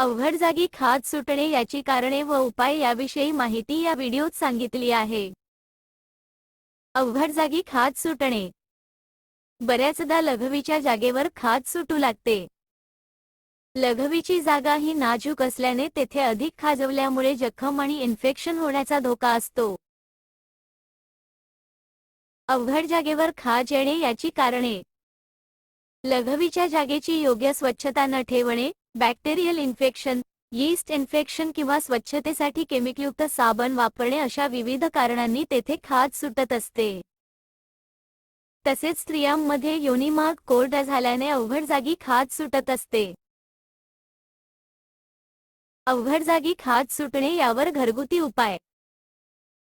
अवघड जागी खाज सुटणे याची कारणे व उपाय याविषयी माहिती या व्हिडिओत सांगितली आहे. अवघड जागी खाज सुटणे. बऱ्याचदा लघवीच्या जागेवर खाज सुटू लागते. लघवीची जागा ही नाजूक असल्याने तेथे अधिक खाजवल्यामुळे जखम आणि इन्फेक्शन होण्याचा धोका असतो. अवघड जागेवर खाज येणे याची कारणे. लघवीच्या जागेची योग्य स्वच्छता न ठेवणे बॅक्टेरियल इन्फेक्शन यीस्ट इन्फेक्शन किंवा स्वच्छतेसाठी केमिकलयुक्त साबण वापरणे अशा विविध कारणांनी तेथे खाज सुटत असते. तसेच स्त्रियांमध्ये योनिमार्ग कोरड झाल्याने अवघड जागी खाज सुटत असते. अवघड जागी खाज सुटणे यावर घरगुती उपाय.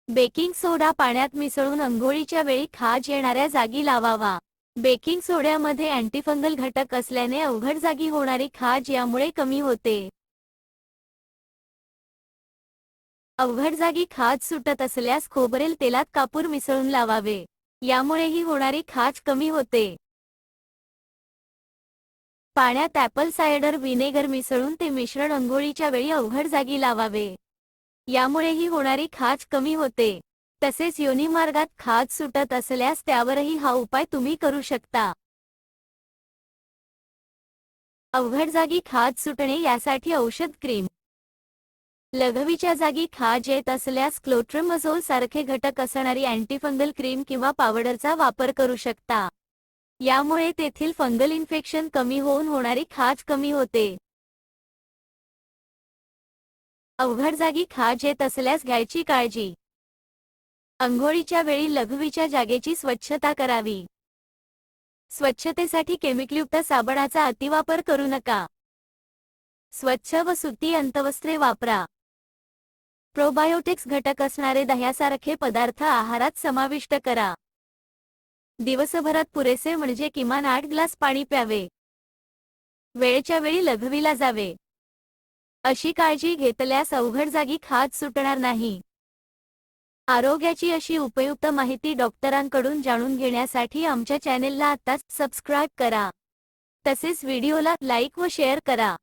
बेकिंग सोडा पाण्यात मिसळून अंघोळीच्या वेळी खाज येणाऱ्या जागी लावावा. बेकिंग सोड्यामध्ये अँटीफंगल घटक असल्याने अवघड जागी होणारी खाज यामुळे कमी होते. अवघड जागी खाज सुटत असल्यास खोबरेल तेलात कापूर मिसळून लावावे. यामुळेही होणारी खाज कमी होते. पाण्यात ॲपल सायडर विनेगर मिसळून ते मिश्रण अंघोळीच्या वेळी अवघड जागी लावावे. यामुळेही होणारी खाज कमी होते. तसेच योनिमार्गात खाज सुटत असल्यास त्यावरही हा उपाय तुम्ही करू शकता. अवघड जागी खाज सुटणे यासाठी औषध क्रीम. लघवीच्या जागी खाज येत असल्यास क्लोट्रिमझोल सारखे घटक असणारी अँटीफंगल क्रीम किंवा पावडरचा वापर करू शकता. यामुळे तेथील फंगल इन्फेक्शन कमी होऊन होणारी खाज कमी होते. अवघड जागी खाज येत असल्यास घ्यायची काळजी. अंघोळीच्या वेळी लघवीच्या जागेची स्वच्छता करावी. स्वच्छतेसाठी केमिकलयुक्त साबणाचा अतिवापर करू नका. स्वच्छ व सुती अंतवस्त्रे वापरा. प्रोबायोटिक्स घटक असणारे दह्यासारखे पदार्थ आहारात समाविष्ट करा. दिवसभरात पुरेसे म्हणजे किमान आठ ग्लास पाणी प्यावे. वेळच्या वेळी लघवीला जावे. अशी काळजी घेतल्यास अवघड जागी खाज सुटणार नाही. आरोग्याची अशी उपयुक्त माहिती डॉक्टरांकडून जाणून घेण्यासाठी आमच्या चॅनेलला आताच सबस्क्राईब करा. तसेच व्हिडिओला लाईक व शेअर करा.